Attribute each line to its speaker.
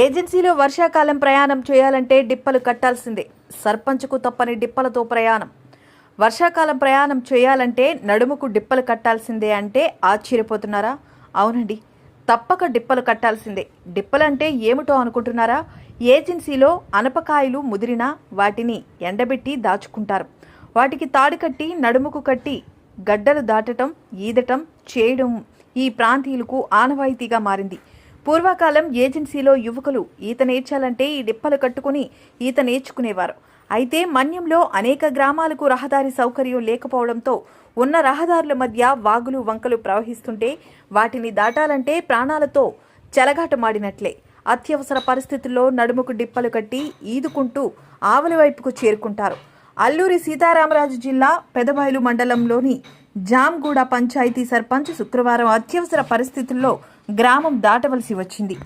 Speaker 1: ఏజెన్సీలో వర్షాకాలం ప్రయాణం చేయాలంటే డిప్పలు కట్టాల్సిందే. సర్పంచ్కు తప్పని డిప్పలతో ప్రయాణం. వర్షాకాలం ప్రయాణం చేయాలంటే నడుముకు డిప్పలు కట్టాల్సిందే అంటే ఆశ్చర్యపోతున్నారా? అవునండి తప్పక డిప్పలు కట్టాల్సిందే. డిప్పలంటే ఏమిటో అనుకుంటున్నారా? ఏజెన్సీలో అనపకాయలు ముదిరినా వాటిని ఎండబెట్టి దాచుకుంటారు. వాటికి తాడు కట్టి నడుముకు కట్టి గడ్డలు దాటటం ఈదటం చేయడం ఈ ప్రాంతీయులకు ఆనవాయితీగా మారింది. పూర్వకాలం ఏజెన్సీలో యువకులు ఈత నేర్చాలంటే ఈ డిప్పలు కట్టుకుని ఈత నేర్చుకునేవారు. అయితే మన్యంలో అనేక గ్రామాలకు రహదారి సౌకర్యం లేకపోవడంతో ఉన్న రహదారుల మధ్య వాగులు వంకలు ప్రవహిస్తుంటే వాటిని దాటాలంటే ప్రాణాలతో చెలగాటమాడినట్లే. అత్యవసర పరిస్థితుల్లో నడుముకు డిప్పలు కట్టి ఈదుకుంటూ ఆవలి వైపుకు చేరుకుంటారు. అల్లూరి సీతారామరాజు జిల్లా పెదబయలు మండలంలోని జామ్గూడ పంచాయతీ సర్పంచ్ శుక్రవారం అత్యవసర పరిస్థితుల్లో గ్రామం దాటవలసి వచ్చింది.